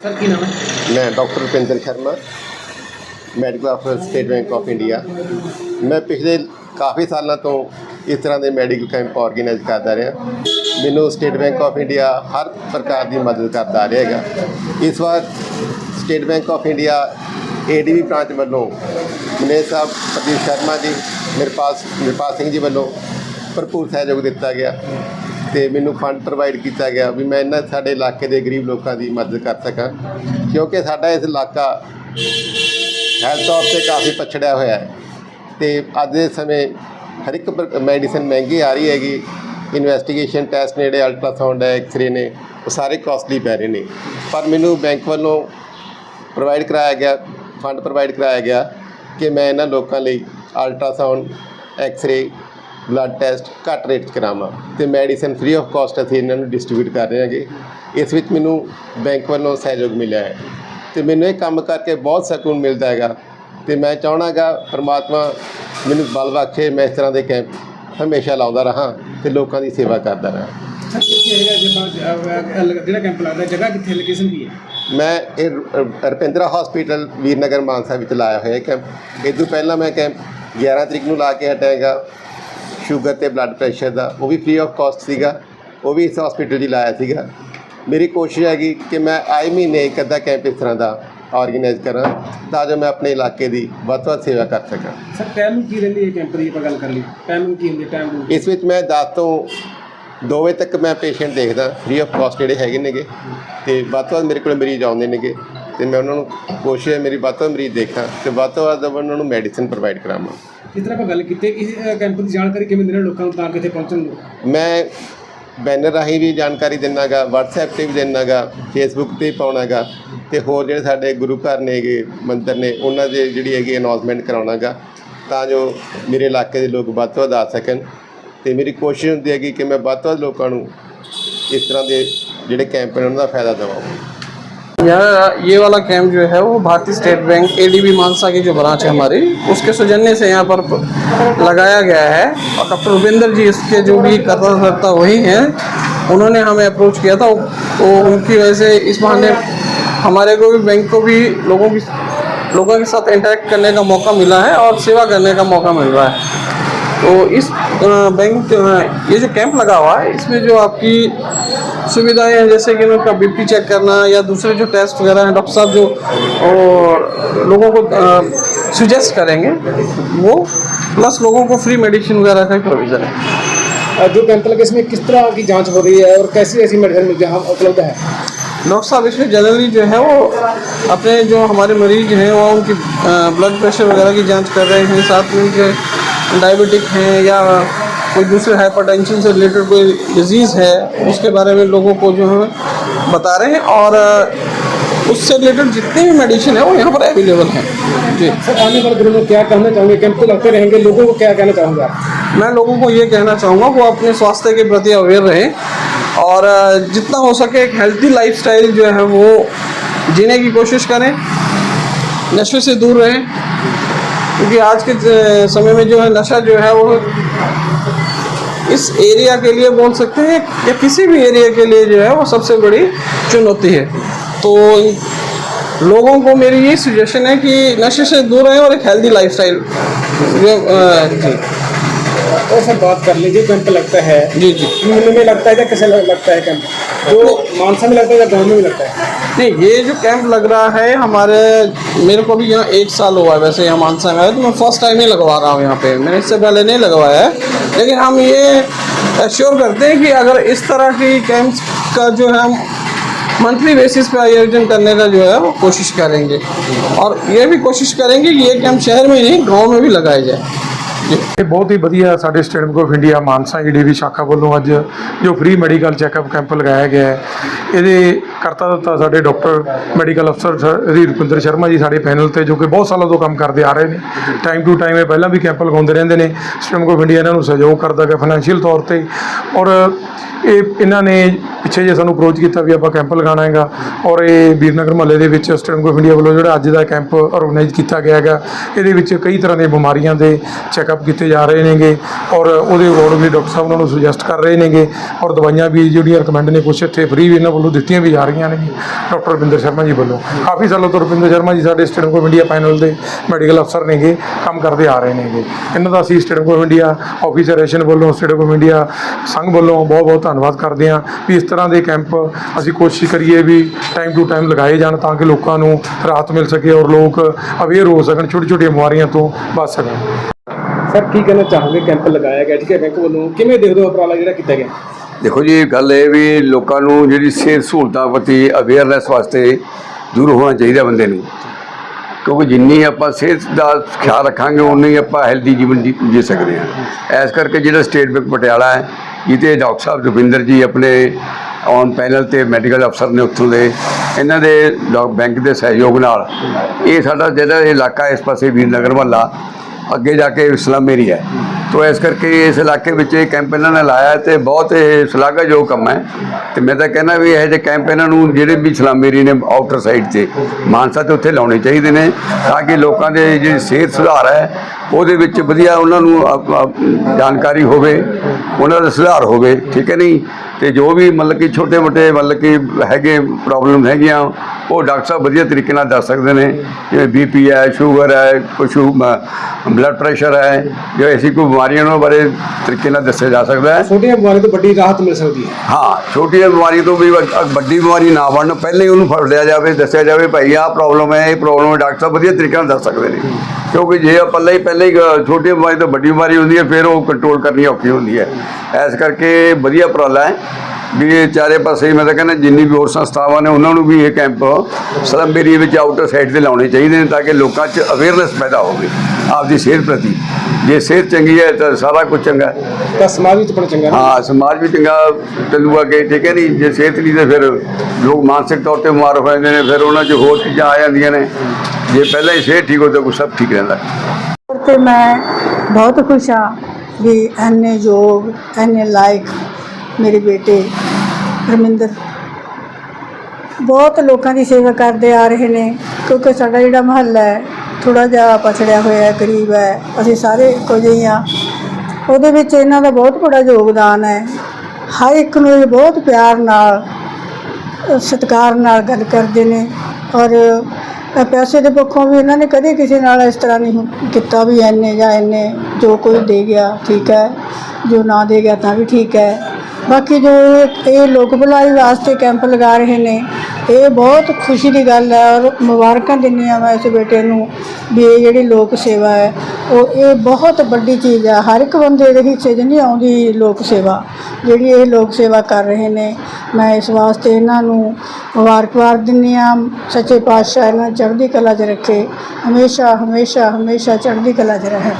Sir, ਕੀ ਨਾਮ ਹੈ? ਮੈਂ ਡਾਕਟਰ ਰੁਪਿੰਦਰ ਸ਼ਰਮਾ, ਮੈਡੀਕਲ ਅਫਸਰ, ਸਟੇਟ ਬੈਂਕ ਆਫ ਇੰਡੀਆ। ਮੈਂ ਪਿਛਲੇ ਕਾਫੀ ਸਾਲਾਂ ਤੋਂ ਇਸ ਤਰ੍ਹਾਂ ਦੇ ਮੈਡੀਕਲ ਕੈਂਪ ਆਰਗੇਨਾਈਜ਼ ਕਰਦਾ ਰਿਹਾ। ਮੈਨੂੰ ਸਟੇਟ ਬੈਂਕ ਆਫ ਇੰਡੀਆ ਹਰ ਪ੍ਰਕਾਰ ਦੀ ਮਦਦ ਕਰਦਾ ਆ ਰਿਹਾ ਹੈਗਾ। ਇਸ ਵਾਰ State Bank of India ADB branch ਵੱਲੋਂ ਮਨੇਜ ਸਾਹਿਬ ਪ੍ਰਦੀਪ ਸ਼ਰਮਾ ਜੀ, ਨਿਰਪਾਲ ਨਿਰਪਾਲ ਸਿੰਘ ਜੀ ਵੱਲੋਂ ਭਰਪੂਰ ਸਹਿਯੋਗ ਦਿੱਤਾ ਗਿਆ। ਤੇ ਮੈਨੂੰ ਫੰਡ ਪ੍ਰੋਵਾਈਡ ਕੀਤਾ ਗਿਆ ਵੀ ਮੈਂ ਇਹਨਾਂ ਸਾਡੇ ਇਲਾਕੇ ਦੇ ਗਰੀਬ ਲੋਕਾਂ ਦੀ ਮਦਦ ਕਰ ਸਕਾਂ, ਕਿਉਂਕਿ ਸਾਡਾ ਇਸ ਇਲਾਕਾ ਹੈਲਥ ਤੌਰ ਤੇ ਕਾਫੀ ਪਛੜਿਆ ਹੋਇਆ ਹੈ ਤੇ ਅੱਜ ਦੇ ਸਮੇਂ ਹਰ ਇੱਕ ਮੈਡੀਸਨ ਮਹਿੰਗੀ ਆ ਰਹੀ ਹੈਗੀ ਇਨਵੈਸਟੀਗੇਸ਼ਨ ਟੈਸਟ ਨੇੜੇ ਅਲਟਰਾਸਾਊਂਡ ਹੈ ਐਕਸਰੇ ਨੇ, ਉਹ ਸਾਰੇ ਕਾਸਟਲੀ ਪੈ ਰਹੇ ਨੇ। ਪਰ ਮੈਨੂੰ ਬੈਂਕ ਵੱਲੋਂ ਪ੍ਰੋਵਾਈਡ ਕਰਾਇਆ ਗਿਆ ਫੰਡ ਪ੍ਰੋਵਾਈਡ ਕਰਾਇਆ ਗਿਆ ਕਿ ਮੈਂ ਇਹਨਾਂ ਲੋਕਾਂ ਲਈ ultrasound x ray blood test ਘੱਟ ਰੇਟ 'ਚ ਕਰਾਵਾਂ ਤੇ ਮੈਡੀਸਨ ਫ੍ਰੀ ਆਫ ਕਾਸਟ ਅਸੀਂ ਇਹਨਾਂ ਨੂੰ ਡਿਸਟ੍ਰੀਬਿਊਟ ਕਰ ਰਹੇ ਹਾਂਗੇ। ਇਸ ਵਿੱਚ ਮੈਨੂੰ ਬੈਂਕ ਵੱਲੋਂ ਸਹਿਯੋਗ ਮਿਲਿਆ ਹੈ। ਤੇ ਮੈਨੂੰ ਇਹ ਕੰਮ ਕਰਕੇ ਬਹੁਤ ਸਕੂਨ ਮਿਲਦਾ ਹੈਗਾ। ਤੇ ਮੈਂ ਚਾਹਣਾਗਾ ਪ੍ਰਮਾਤਮਾ ਮੈਨੂੰ ਬਲ ਬਖਸ਼ੇ ਮੈਂ ਇਸ ਤਰ੍ਹਾਂ ਦੇ ਕੈਂਪ ਹਮੇਸ਼ਾ ਲਾਉਂਦਾ ਰਹਾ ਤੇ ਲੋਕਾਂ ਦੀ ਸੇਵਾ ਕਰਦਾ ਰਹਾ। ਸਰ ਕਿੱਥੇ ਹੈਗਾ ਜਿਹੜਾ ਜਿਹੜਾ ਕੈਂਪ ਲੱਗਦਾ? ਜਗ੍ਹਾ ਕਿੱਥੇ ਲੋਕੇਸ਼ਨ ਕੀ ਹੈ? ਮੈਂ ਇਹ ਰੁਪਿੰਦਰਾ ਹਸਪੀਟਲ ਵੀਰਨਗਰ ਮਾਨਸਾ ਵਿੱਚ ਲਾਇਆ ਹੋਇਆ ਕੈਂਪ ਇਹ ਤੋਂ ਪਹਿਲਾਂ ਮੈਂ ਕੈਂਪ 11 ਤਰੀਕ ਨੂੰ ਲਾ ਕੇ ਹਟਾਂਗਾ ਸ਼ੂਗਰ ਤੇ ਬਲੱਡ ਪ੍ਰੈਸ਼ਰ ਦਾ ਉਹ ਵੀ ਫ੍ਰੀ ਆਫ ਕਾਸਟ ਸੀਗਾ ਉਹ ਵੀ ਇਸ ਹਸਪੀਟਲ 'ਚ ਲਾਇਆ ਸੀਗਾ। ਮੇਰੀ ਕੋਸ਼ਿਸ਼ ਹੈਗੀ ਕਿ ਮੈਂ ਆਏ ਮਹੀਨੇ ਇੱਕ ਅੱਧਾ ਕੈਂਪ ਇਸ ਤਰ੍ਹਾਂ ਦਾ ਆਰਗੇਨਾਈਜ਼ ਕਰਾਂ ਤਾਂ ਜੋ ਮੈਂ ਆਪਣੇ ਇਲਾਕੇ ਦੀ ਵੱਧ ਤੋਂ ਵੱਧ ਸੇਵਾ ਕਰ ਸਕਾਂ। ਸਰ ਟਾਈਮ ਕੀ ਰਹਿੰਦੀ ਹੈ ਕੈਂਪ ਦੀ ਆਪਾਂ ਗੱਲ ਕਰ ਲਈ। ਟਾਈਮ ਕੀ ਹੁੰਦੀ ਟਾਈਮ ਇਸ ਵਿੱਚ ਮੈਂ 10 ਤੋਂ 2 ਵਜੇ ਤੱਕ ਮੈਂ ਪੇਸ਼ੈਂਟ ਦੇਖਦਾ ਫ੍ਰੀ ਆਫ ਕਾਸਟ ਜਿਹੜੇ ਹੈਗੇ ਨੇਗੇ। ਤੇ ਵੱਧ ਤੋਂ ਵੱਧ ਮੇਰੇ ਕੋਲ ਮਰੀਜ਼ ਆਉਂਦੇ ਨੇਗੇ ਤੇ ਮੈਂ ਉਹਨਾਂ ਨੂੰ ਕੋਸ਼ਿਸ਼ ਹੈ ਮੇਰੀ ਵੱਧ ਤੋਂ ਵੱਧ ਮਰੀਜ਼ ਦੇਖਾਂ ਤੇ ਵੱਧ ਤੋਂ ਵੱਧ ਉਹਨਾਂ ਨੂੰ ਮੈਡੀਸਿਨ ਪ੍ਰੋਵਾਈਡ ਕਰਾਵਾਂ। ਜਿਸ ਤਰ੍ਹਾਂ ਆਪਾਂ ਗੱਲ ਕੀਤੀ, ਇਸ ਕੈਂਪ ਦੀ ਜਾਣਕਾਰੀ ਕਿਵੇਂ ਦੇਣਾ ਲੋਕਾਂ ਨੂੰ ਤਾਂ ਕਿੱਥੇ ਪਹੁੰਚਣਗੇ ਮੈਂ ਬੈਨਰ ਰਾਹੀਂ ਵੀ ਜਾਣਕਾਰੀ ਦਿੰਨਾਗਾ, WhatsApp ਤੇ ਵੀ ਦਿੰਨਾਗਾ, Facebook ਤੇ ਵੀ ਪਾਉਣਾਗਾ ਤੇ ਹੋਰ ਜਿਹੜੇ ਸਾਡੇ ਗੁਰੂ ਘਰ ਨੇਗੇ ਮੰਦਰ ਨੇ, ਉਹਨਾਂ ਦੇ ਜਿਹੜੀ ਹੈਗੀ ਅਨਾਉਂਸਮੈਂਟ ਕਰਾਉਣਾਗਾ ਤਾਂ ਜੋ ਮੇਰੇ ਇਲਾਕੇ ਦੇ ਲੋਕ ਵੱਧ ਤੋਂ ਵੱਧ ਆ ਸਕਣ ਤੇ ਮੇਰੀ ਕੋਸ਼ਿਸ਼ ਹੁੰਦੀ ਹੈਗੀ ਕਿ ਮੈਂ ਵੱਧ ਤੋਂ ਵੱਧ ਲੋਕਾਂ ਨੂੰ ਇਸ ਤਰ੍ਹਾਂ ਦੇ ਜਿਹੜੇ ਕੈਂਪ ਨੇ ਉਹਨਾਂ ਦਾ ਫਾਇਦਾ ਦਿਵਾਵਾਂ यह ये वाला कैंप जो है वो भारतीय स्टेट बैंक एडीबी मानसा की जो ब्रांच है हमारी, उसके सौजन्य से यहाँ पर लगाया गया है। और डॉक्टर रुपेंद्र जी इसके जो भी करता धरता वही हैं, उन्होंने हमें अप्रोच किया था। तो उनकी वजह से इस बहाने हमारे को भी बैंक को भी लोगों की, लोगों के साथ इंटरेक्ट करने का मौका मिला है और सेवा करने का मौका मिल रहा है। तो इस बैंक ये जो कैंप लगा हुआ है, इसमें जो आपकी सुविधाएँ हैं जैसे कि उनका बीपी चेक करना या दूसरे जो टेस्ट वगैरह हैं डॉक्टर साहब जो और लोगों को सुजेस्ट करेंगे वो प्लस लोगों को फ्री मेडिसिन वगैरह का प्रोविज़न है। जो कैंप लगे इसमें किस तरह की जाँच हो रही है और कैसी ऐसी मेडिसिन जहाँ उपलब्ध है? डॉक्टर साहब इसमें जनरली जो है वो अपने जो हमारे मरीज़ हैं वो उनकी ब्लड प्रेशर वगैरह की जाँच कर रहे हैं साथ में उनके डायबिटिक हैं या कोई दूसरे हाइपरटेंशन से रिलेटेड कोई डिज़ीज़ है उसके बारे में लोगों को जो है बता रहे हैं और उससे रिलेटेड जितनी भी मेडिसिन है वो यहाँ पर अवेलेबल हैं। जी। सर आने वाले दिनों में क्या कहना चाहोगे? कैंप तो लगते रहेंगे? लोगों को क्या कहना चाहूँगा? मैं लोगों को ये कहना चाहूँगा वो अपने स्वास्थ्य के प्रति अवेयर रहें और जितना हो सके एक हेल्थी लाइफस्टाइल जो है वो जीने की कोशिश करें नशे से दूर रहें क्योंकि आज के समय में जो है नशा जो है वो इस एरिया के लिए बोल सकते हैं या किसी भी एरिया के लिए जो है वो सबसे बड़ी चुनौती है। तो लोगों को मेरी ये सजेशन है कि नशे से दूर रहें और एक हेल्दी लाइफ स्टाइल जी। और सर बात कर लीजिए कैंप लगता है। जी जी। में लगता है या कैसे लगता है कैंप? जो मानसा में लगता है या गाँव में भी लगता है? नहीं ये जो कैंप लग रहा है हमारे मेरे को भी यहाँ एक साल हुआ है वैसे यहाँ मानसा में आया तो मैं फर्स्ट टाइम ही लगवा रहा हूँ यहाँ पे मैंने इससे पहले नहीं लगवाया है लेकिन हम ये एश्योर करते हैं कि अगर इस तरह की कैंप्स का जो है हम मंथली बेसिस पे आयोजन करने का जो है वो कोशिश करेंगे और ये भी कोशिश करेंगे कि ये कैंप शहर में ही नहीं गाँव में भी लगाए जाए ਇਹ ਬਹੁਤ ਹੀ ਵਧੀਆ ਸਾਡੇ State Bank of India Mansa ਈਡੀਵੀ ਸ਼ਾਖਾ ਵੱਲੋਂ ਅੱਜ ਜੋ ਫ੍ਰੀ ਮੈਡੀਕਲ ਚੈੱਕਅਪ ਕੈਂਪ ਲਗਾਇਆ ਗਿਆ ਹੈ ਇਹਦੇ ਕਰਤਾ ਦਿੱਤਾ ਸਾਡੇ ਡਾਕਟਰ ਮੈਡੀਕਲ ਅਫਸਰ ਸ੍ਰੀ ਰੁਪਿੰਦਰ ਸ਼ਰਮਾ ਜੀ ਸਾਡੇ ਪੈਨਲ ਤੇ, ਜੋ ਕਿ ਬਹੁਤ ਸਾਲਾਂ ਤੋਂ ਕੰਮ ਕਰਦੇ ਆ ਰਹੇ ਨੇ। ਟਾਈਮ ਟੂ ਟਾਈਮ ਇਹ ਪਹਿਲਾਂ ਵੀ ਕੈਂਪ ਲਗਾਉਂਦੇ ਰਹਿੰਦੇ ਨੇ। ਸਟੇਟ ਬੈਂਕ ਇੰਡੀਆ ਇਹਨਾਂ ਨੂੰ ਸਹਿਯੋਗ ਕਰਦਾ ਹੈ ਫਾਈਨੈਂਸ਼ੀਅਲ ਤੌਰ ਤੇ। ਔਰ ਇਹ, ਇਹਨਾਂ ਨੇ ਪਿੱਛੇ ਜੇ ਸਾਨੂੰ ਅਪਰੋਚ ਕੀਤਾ ਵੀ ਆਪਾਂ ਕੈਂਪ ਲਗਾਉਣਾ ਹੈਗਾ। ਔਰ ਇਹ ਵੀਰਨਗਰ ਮਹੱਲੇ ਦੇ ਵਿੱਚ ਸਟੇਟ ਬੈਂਕ ਆਫ ਇੰਡੀਆ ਵੱਲੋਂ ਜਿਹੜਾ ਅੱਜ ਦਾ ਕੈਂਪ ਆਰਗੇਨਾਈਜ਼ ਕੀਤਾ ਗਿਆ ਹੈਗਾ, ਇਹਦੇ ਵਿੱਚ ਕਈ ਤਰ੍ਹਾਂ ਦੀਆਂ ਬਿਮਾਰੀਆਂ ਦੇ ਚੈੱਕਅਪ ਕੀਤੇ ਜਾ ਰਹੇ ਨੇਗੇ। ਔਰ ਉਹਦੇ ਅਕੋਰਡਿੰਗ ਵੀ ਡਾਕਟਰ ਸਾਹਿਬ ਉਹਨਾਂ ਨੂੰ ਸੁਜੈਸਟ ਕਰ ਰਹੇ ਨੇਗੇ। ਔਰ ਦਵਾਈਆਂ ਵੀ ਜਿਹੜੀਆਂ ਰეკਮੈਂਡ ਨੇ, ਕੁਛ ਇੱਥੇ ਫ੍ਰੀ ਵੀ ਇਹਨਾਂ ਵੱਲੋਂ ਦਿੱਤੀਆਂ ਵੀ ਜਾ ਰਹੀਆਂ ਨੇਗੀਆਂ ਡਾਕਟਰ ਰਵਿੰਦਰ ਸ਼ਰਮਾ ਜੀ ਵੱਲੋਂ। ਕਾਫੀ ਸਾਲਾਂ ਤੋਂ ਰਵਿੰਦਰ ਸ਼ਰਮਾ ਜੀ ਸਾਡੇ ਸਟੇਟ ਆਫ ਇੰਡੀਆ ਪੈਨਲ ਦੇ ਮੈਡੀਕਲ ਅਫਸਰ ਨੇਗੇ, ਕੰਮ ਕਰਦੇ ਆ ਰਹੇ ਨੇਗੇ। ਇਹਨਾਂ ਦਾ ਅਸੀਂ ਸਟੇਟ ਆਫ ਇੰਡੀਆ ਆਫਿਸਰੇਸ਼ਨ ਵੱਲੋਂ ਸਟੇਟ ਆਫ ਇੰਡੀਆ ਸੰਘ ਵੱਲੋਂ ਬਹੁਤ ਬਹੁਤ ਧੰਨਵਾਦ ਕਰਦੇ ਹਾਂ ਵੀ ਇਸ ਤਰ੍ਹਾਂ ਦੇ ਕੈਂਪ ਅਸੀਂ ਕੋਸ਼ਿਸ਼ ਕਰੀਏ ਵੀ ਟਾਈਮ ਟੂ ਟਾਈਮ ਲਗਾਏ ਜਾਣ ਤਾਂ ਕਿ ਲੋਕਾਂ ਨੂੰ ਰਾਹਤ ਮਿਲ ਸਕੇ ਔਰ ਲੋਕ ਅਵੇਅਰ ਹੋ ਸਕਣ ਛੋਟੀ ਛੋਟੀਆਂ ਬਿਮਾਰੀਆਂ ਤੋਂ ਬਚ ਸਕਣ। ਸਰ, ਕੀ ਕਹਿਣਾ ਚਾਹੋਗੇ? ਕੈਂਪ ਲਗਾਇਆ ਗਿਆ, ਠੀਕ ਹੈ, ਬੈਂਕ ਵੱਲੋਂ। ਕਿਵੇਂ ਦੇਖਦੇ ਹੋ ਉਪਰਾਲਾ ਜਿਹੜਾ ਕੀਤਾ ਗਿਆ? ਦੇਖੋ ਜੀ, ਗੱਲ ਇਹ ਵੀ ਲੋਕਾਂ ਨੂੰ ਜਿਹੜੀ ਸਿਹਤ ਸਹੂਲਤਾਂ ਪ੍ਰਤੀ ਅਵੇਅਰਨੈਸ ਵਾਸਤੇ ਜ਼ਰੂਰ ਹੋਣਾ ਚਾਹੀਦਾ ਬੰਦੇ ਨੂੰ। ਕਿਉਂਕਿ ਜਿੰਨੀ ਆਪਾਂ ਸਿਹਤ ਦਾ ਖਿਆਲ ਰੱਖਾਂਗੇ ਉਨੀ ਆਪਾਂ ਹੈਲਦੀ ਜੀਵਨ ਜੀ ਜੀ ਸਕਦੇ ਹਾਂ। ਇਸ ਕਰਕੇ ਜਿਹੜਾ ਸਟੇਟ ਬੈਂਕ ਪਟਿਆਲਾ ਹੈ ਜਿਹਦੇ ਡਾਕਟਰ ਸਾਹਿਬ ਰਵਿੰਦਰ ਜੀ ਆਪਣੇ ਔਨ ਪੈਨਲ ਤੇ ਮੈਡੀਕਲ ਅਫਸਰ ਨੇ ਉੱਥੋਂ ਦੇ, ਇਹਨਾਂ ਦੇ ਡਾਕ ਬੈਂਕ ਦੇ ਸਹਿਯੋਗ ਨਾਲ ਇਹ ਸਾਡਾ ਜਿਹੜਾ ਇਲਾਕਾ ਇਸ ਪਾਸੇ ਵੀਰਨਗਰ ਮਹੱਲਾ ਅੱਗੇ ਜਾ ਕੇ ਇਸਲਾਮ ਏਰੀਆ ਹੈ। ਤੋ ਇਸ ਕਰਕੇ ਇਸ ਇਲਾਕੇ ਵਿੱਚ ਇਹ ਕੈਂਪ ਇਹਨਾਂ ਨੇ ਲਾਇਆ ਹੈ ਤੇ ਬਹੁਤ ਇਹ ਸ਼ਲਾਘਾਯੋਗ ਕੰਮ ਹੈ। ਤੇ ਮੈਂ ਤਾਂ ਕਹਿੰਦਾ ਵੀ ਇਹੋ ਜਿਹੇ ਕੈਂਪ ਇਹਨਾਂ ਨੂੰ ਜਿਹੜੇ ਵੀ ਇਸਲਾਮ ਨੇ ਆਊਟਰ ਸਾਈਡ ਤੇ ਮਾਨਸਾ ਤੇ ਉੱਥੇ ਲਾਉਣੇ ਚਾਹੀਦੇ ਨੇ ਤਾਂ ਕਿ ਲੋਕਾਂ ਦੇ ਜਿਹੜੀ ਸਿਹਤ ਸੁਧਾਰ ਹੈ, ਉਹਦੇ ਵਿੱਚ ਵਧੀਆ ਉਹਨਾਂ ਨੂੰ ਜਾਣਕਾਰੀ ਹੋਵੇ, ਉਹਨਾਂ ਦਾ ਸੁਧਾਰ ਹੋਵੇ, ਠੀਕ ਹੈ ਨਹੀਂ? ਤੇ ਜੋ ਵੀ ਮਤਲਬ ਕਿ ਛੋਟੇ ਮੋਟੇ ਮਤਲਬ ਕਿ ਹੈਗੇ ਪ੍ਰੋਬਲਮ ਹੈਗੀਆਂ, ਉਹ ਡਾਕਟਰ ਸਾਹਿਬ ਵਧੀਆ ਤਰੀਕੇ ਨਾਲ ਦੱਸ ਸਕਦੇ ਨੇ। ਜਿਵੇਂ ਬੀਪੀ ਹੈ ਸ਼ੂਗਰ ਹੈ, ਕੁਛ ਬਲੱਡ ਪ੍ਰੈਸ਼ਰ ਹੈ ਜੋ ਐਸੀ ਕੋਈ ਬਿਮਾਰੀਆਂ ਉਹਨਾਂ ਬਾਰੇ ਤਰੀਕੇ ਨਾਲ ਦੱਸਿਆ ਜਾ ਸਕਦਾ ਹੈ। ਛੋਟੀਆਂ ਬਿਮਾਰੀਆਂ ਤੋਂ ਵੱਡੀ ਰਾਹਤ ਮਿਲ ਸਕਦੀ ਹੈ। ਹਾਂ ਛੋਟੀਆਂ ਬਿਮਾਰੀ ਤੋਂ ਵੀ ਵੱਡ- ਵੱਡੀ ਬਿਮਾਰੀ ਨਾ ਬਣਨ ਪਹਿਲਾਂ ਹੀ ਉਹਨੂੰ ਫੜ ਲਿਆ ਜਾਵੇ ਦੱਸਿਆ ਜਾਵੇ ਭਾਈ ਆਹ ਪ੍ਰੋਬਲਮ ਹੈ ਇਹ ਪ੍ਰੋਬਲਮ ਹੈ। ਡਾਕਟਰ ਸਾਹਿਬ ਵਧੀਆ ਤਰੀਕੇ ਨਾਲ ਦੱਸ ਸਕਦੇ ਨੇ। ਕਿਉਂਕਿ ਜੇ ਆਪਾਂ ਪਹਿਲਾਂ ਹੀ ਪਹਿਲਾਂ ਹੀ ਅ, ਛੋਟੀ ਬਿਮਾਰੀ ਤੋਂ ਵੱਡੀ ਬਿਮਾਰੀ ਹੁੰਦੀ ਹੈ ਫਿਰ ਉਹ ਕੰਟਰੋਲ ਕਰਨੀ ਔਖੀ ਹੁੰਦੀ ਹੈ। ਇਸ ਕਰਕੇ ਵਧੀਆ ਉਪਰਾਲਾ ਹੈ। ਵੀ ਇਹ ਚਾਰੇ ਪਾਸੇ ਮੈਂ ਤਾਂ ਕਹਿੰਦਾ ਜਿੰਨੀ ਵੀ ਹੋਰ ਸੰਸਥਾਵਾਂ ਨੇ ਉਹਨਾਂ ਨੂੰ ਵੀ ਇਹ ਕੈਂਪ ਸਲਮ ਵਿੱਚ ਆਊਟਰ ਸਾਈਡ ਤੇ ਲਾਉਣੇ ਚਾਹੀਦੇ ਨੇ ਤਾਂ ਕਿ ਲੋਕਾਂ 'ਚ ਅਵੇਅਰਨੈਸ ਪੈਦਾ ਹੋਵੇ ਆਪਦੀ ਸਿਹਤ ਪ੍ਰਤੀ। ਜੇ ਸਿਹਤ ਚੰਗੀ ਹੈ ਤਾਂ ਸਾਰਾ ਕੁਝ ਚੰਗਾ ਤਾਂ ਸਮਾਜ ਵਿੱਚ ਬੜਾ ਚੰਗਾ ਹਾਂ ਸਮਾਜ ਵੀ ਚੰਗਾ ਚੱਲੂਗਾ ਕਿ ਠੀਕ ਹੈ ਨਹੀਂ ਜੇ ਸਿਹਤ ਨਹੀਂ ਤੇ ਫਿਰ ਲੋਕ ਮਾਨਸਿਕ ਤੌਰ ਤੇ ਬਿਮਾਰ ਹੋ ਜਾਂਦੇ ਨੇ ਫਿਰ ਉਹਨਾਂ 'ਚ ਹੋਰ ਚੀਜ਼ਾਂ ਆ ਜਾਂਦੀਆਂ ਨੇ। ਜੇ ਪਹਿਲਾਂ ਹੀ ਸਿਹਤ ਠੀਕ ਹੋ ਤਾਂ ਕੁਛ ਸਭ ਠੀਕ ਰਹਿੰਦਾ। ਤੇ ਮੈਂ ਬਹੁਤ ਖੁਸ਼ ਹਾਂ ਵੀ ਐਨੇ ਯੋਗ ਐਨੇ ਲਾਇਕ ਮੇਰੇ ਬੇਟੇ ਰਮਿੰਦਰ ਬਹੁਤ ਲੋਕਾਂ ਦੀ ਸੇਵਾ ਕਰਦੇ ਆ ਰਹੇ ਨੇ, ਕਿਉਂਕਿ ਸਾਡਾ ਜਿਹੜਾ ਮਹੱਲਾ ਹੈ ਥੋੜਾ ਜਿਹਾ ਪਛੜਿਆ ਹੋਇਆ ਹੈ, ਗਰੀਬ ਹੈ, ਅਸੀਂ ਸਾਰੇ ਇੱਕੋ ਜਿਹੇ ਹੀ ਹਾਂ। ਉਹਦੇ ਵਿੱਚ ਇਹਨਾਂ ਦਾ ਬਹੁਤ ਬੜਾ ਯੋਗਦਾਨ ਹੈ। ਹਰ ਇੱਕ ਨੂੰ ਇਹ ਬਹੁਤ ਪਿਆਰ ਨਾਲ, ਸਤਿਕਾਰ ਨਾਲ ਗੱਲ ਕਰਦੇ ਨੇ। ਔਰ ਪੈਸੇ ਦੇ ਪੱਖੋਂ ਵੀ ਇਹਨਾਂ ਨੇ ਕਦੇ ਕਿਸੇ ਨਾਲ ਇਸ ਤਰ੍ਹਾਂ ਨਹੀਂ ਕੀਤਾ ਵੀ ਐਨੇ ਜਾਂ ਐਨੇ ਜੋ ਕੋਈ ਦੇ ਗਿਆ ਠੀਕ ਹੈ, ਜੋ ਨਾ ਦੇ ਗਿਆ ਤਾਂ ਵੀ ਠੀਕ ਹੈ। ਬਾਕੀ ਜੋ ਇਹ ਇਹ ਲੋਕ ਭਲਾਈ ਵਾਸਤੇ ਕੈਂਪ ਲਗਾ ਰਹੇ ਨੇ, ਇਹ ਬਹੁਤ ਖੁਸ਼ੀ ਦੀ ਗੱਲ ਹੈ ਔਰ ਮੁਬਾਰਕਾਂ ਦਿੰਦੀ ਹਾਂ ਮੈਂ ਇਸ ਬੇਟੇ ਨੂੰ ਵੀ ਇਹ ਜਿਹੜੀ ਲੋਕ ਸੇਵਾ ਹੈ, ਉਹ ਇਹ ਬਹੁਤ ਵੱਡੀ ਚੀਜ਼ ਹੈ ਹਰ ਇੱਕ ਬੰਦੇ ਦੇ ਹਿੱਸੇ 'ਚ ਨਹੀਂ ਆਉਂਦੀ ਲੋਕ ਸੇਵਾ, ਜਿਹੜੀ ਇਹ ਲੋਕ ਸੇਵਾ ਕਰ ਰਹੇ ਨੇ। ਮੈਂ ਇਸ ਵਾਸਤੇ ਇਹਨਾਂ ਨੂੰ ਮੁਬਾਰਕਬਾਦ ਦਿੰਦੀ ਹਾਂ। ਸੱਚੇ ਪਾਤਸ਼ਾਹ ਇਹਨਾਂ ਨੂੰ ਚੜ੍ਹਦੀ ਕਲਾ 'ਚ ਰੱਖੇ। ਹਮੇਸ਼ਾ ਹਮੇਸ਼ਾ ਹਮੇਸ਼ਾ ਚੜ੍ਹਦੀ ਕਲਾ 'ਚ ਰਹੇ।